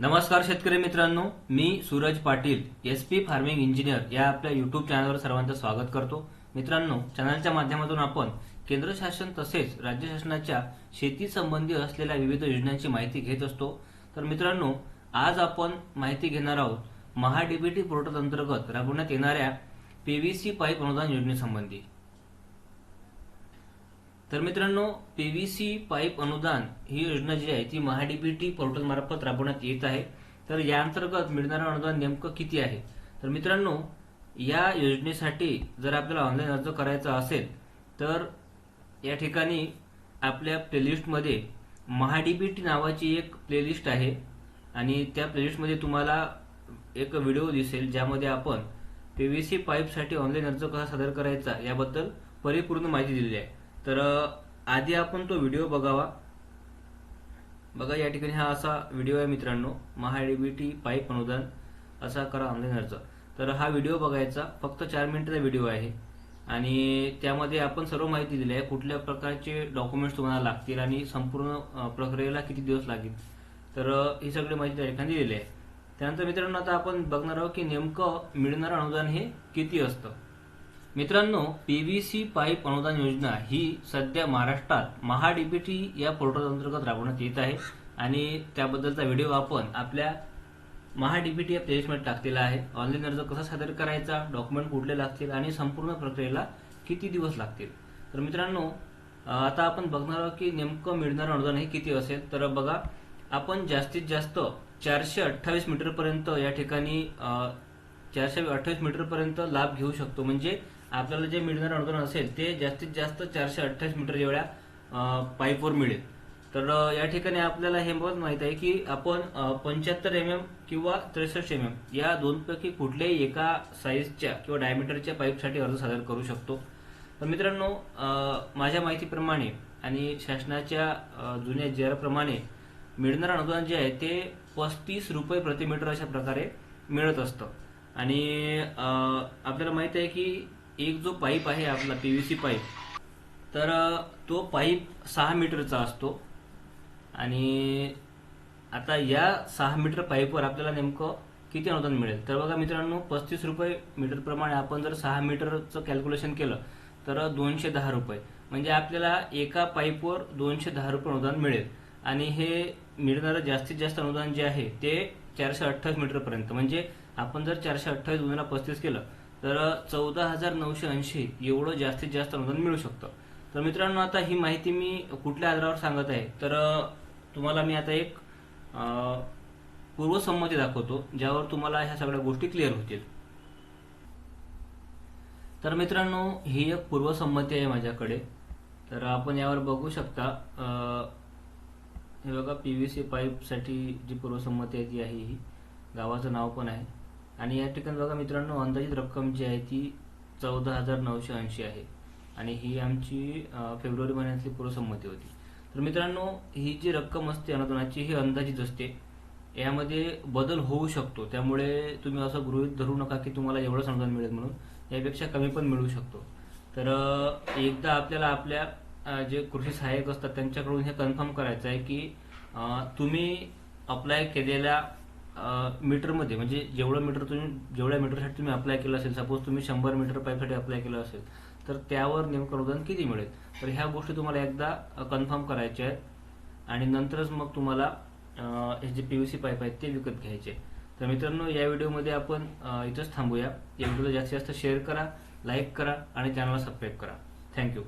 नमस्कार शेतकरी मित्रांनो मी Suraj Patil S P farming engineer या आपल्या युट्यूब चॅनलवर सर्वांचं स्वागत करतो. मित्रांनो चॅनलच्या माध्यमातून आपण केंद्र शासन तसेच राज्य शासनाच्या शेती संबंधी असलेल्या विविध योजनांची माहिती घेत असतो. तर मित्रांनो आज आपण माहिती घेणार आहोत महाडीबीटी पोर्टल अंतर्गत राबवण्यात येणाऱ्या पीव्हीसी पाईप अनुदान योजनेसंबंधी. तर मित्रांनो पीव्हीसी पाईप अनुदान ही योजना जी आहे ती महाडीबीटी पोर्टल मार्फत राबवण्यात येत आहे. तर या अंतर्गत मिळणारं अनुदान नेमकं किती आहे? तर मित्रांनो या योजनेसाठी जर आपल्याला ऑनलाईन अर्ज करायचा असेल तर या ठिकाणी आपल्या प्लेलिस्टमध्ये महाडीबीटी नावाची एक प्लेलिस्ट आहे. आणि त्या प्लेलिस्टमध्ये तुम्हाला एक व्हिडिओ दिसेल ज्यामध्ये आपण पीव्हीसी पाईपसाठी ऑनलाईन अर्ज कसा सादर करायचा याबद्दल परिपूर्ण माहिती दिलेली आहे. तर आधी आपण तो व्हिडिओ बघावा. बघा या ठिकाणी हा असा व्हिडिओ आहे मित्रांनो. महाडीबीटी पाईप अनुदान असा करा ऑनलाईन अर्ज तर हा व्हिडिओ बघायचा. फक्त चार मिनिटाचा व्हिडिओ आहे. आणि त्यामध्ये आपण सर्व माहिती दिली आहे. कुठल्या प्रकारचे डॉक्युमेंट्स तुम्हाला लागतील आणि संपूर्ण प्रक्रियेला किती दिवस लागेल. तर ही सगळी माहिती त्या ठिकाणी दिलेली आहे. त्यानंतर मित्रांनो आता आपण बघणार आहोत की नेमकं मिळणारं अनुदान हे किती असतं. मित्रांनो पी व्ही सी पाईप अनुदान योजना ही सध्या महाराष्ट्रात महाडीबीटी या पोर्टल अंतर्गत राबवण्यात येत आहे आणि त्याबद्दलचा व्हिडिओ आपण आपल्या महाडीबीटी या प्लेलिस्टमध्ये टाकलेला आहे. ऑनलाईन अर्ज कसा सादर करायचा डॉक्युमेंट कुठले लागतील आणि संपूर्ण प्रक्रियेला किती दिवस लागतील? तर मित्रांनो आता आपण बघणार आहोत की नेमकं मिळणारं अनुदान हे किती असेल? तर बघा आपण जास्तीत जास्त चारशे अठ्ठावीस मीटरपर्यंत या ठिकाणी चारशे अठ्ठावीस मीटरपर्यंत लाभ घेऊ शकतो. म्हणजे आपल्याला जे मिळणारं अनुदान असेल ते जास्तीत जास्त चारशे अठ्ठावीस मीटर एवढ्या पाईपवर मिळेल. तर या ठिकाणी आपल्याला हे पण माहीत आहे की आपण पंच्याहत्तर एम एम किंवा त्रेसष्ट एम एम या दोनपैकी कुठल्याही एका साईजच्या किंवा डायमीटरच्या पाईपसाठी अर्ज सादर करू शकतो. तर मित्रांनो माझ्या माहितीप्रमाणे आणि शासनाच्या जुन्या जी मिळणारं अनुदान जे आहे ते पस्तीस रुपये प्रतिमीटर अशा प्रकारे मिळत असतं. आणि आपल्याला माहीत आहे की एक जो पाईप आहे आपला पी व्ही सी पाईप तर तो पाईप सहा मीटरचा असतो. आणि आता या सहा मीटर पाईपवर आपल्याला नेमकं किती अनुदान मिळेल? तर बघा मित्रांनो पस्तीस रुपये मीटरप्रमाणे आपण जर सहा मीटरचं कॅल्क्युलेशन केलं तर दोनशे दहा रुपये. म्हणजे आपल्याला एका पाईपवर दोनशे दहा रुपये अनुदान मिळेल. आणि हे मिळणारं जास्तीत जास्त अनुदान जे आहे ते चारशे अठ्ठावीस मीटरपर्यंत. म्हणजे आपण जर चारशे अठ्ठावीस गुणिला पस्तीस केलं तर चौदा हजार नऊशे ऐंशी एवढं जास्तीत जास्त अनुदान मिळू शकतं. तर मित्रांनो आता ही माहिती मी कुठल्या आधारावर सांगत आहे? तर तुम्हाला मी आता एक पूर्वसंमती दाखवतो ज्यावर तुम्हाला ह्या सगळ्या गोष्टी क्लिअर होतील. तर मित्रांनो ही एक पूर्वसंमती आहे माझ्याकडे. तर आपण यावर बघू शकता हे बघा पी व्ही सी पाईपसाठी जी पूर्वसंमती आहे ती आहे ही. गावाचं नाव पण आहे. आणि या ठिकाणी बघा मित्रांनो अंदाजित रक्कम जी आहे ती चौदा हजार नऊशे ऐंशी आहे. आणि ही आमची फेब्रुवारी महिन्यातली पूर्वसंमती होती. तर मित्रांनो ही जी रक्कम असते अनुदानाची ही अंदाजित असते. यामध्ये बदल होऊ शकतो. त्यामुळे तुम्ही असं गृहित धरू नका की तुम्हाला एवढंच अनुदान मिळेल म्हणून. यापेक्षा कमी पण मिळू शकतो. तर एकदा आपल्याला आपल्या जे कृषी सहाय्यक असतात त्यांच्याकडून हे कन्फर्म करायचं आहे की तुम्ही अप्लाय केलेल्या मीटरमध्ये म्हणजे जेवढं मीटर तुम्ही जेवढ्या मीटरसाठी तुम्ही अप्लाय केलं असेल सपोज तुम्ही शंभर मीटर पाईपसाठी अप्लाय केलं असेल तर त्यावर नेमकं अनुदान किती मिळेल? तर ह्या गोष्टी तुम्हाला एकदा कन्फर्म करायच्या आहेत. आणि नंतरच मग तुम्हाला हे J P you see pipe आहेत ते विकत घ्यायचे. तर मित्रांनो या व्हिडिओमध्ये आपण इथंच थांबूया. या व्हिडिओला जास्तीत जास्त शेअर करा लाईक करा आणि चॅनलला सबस्क्राईब करा. थँक्यू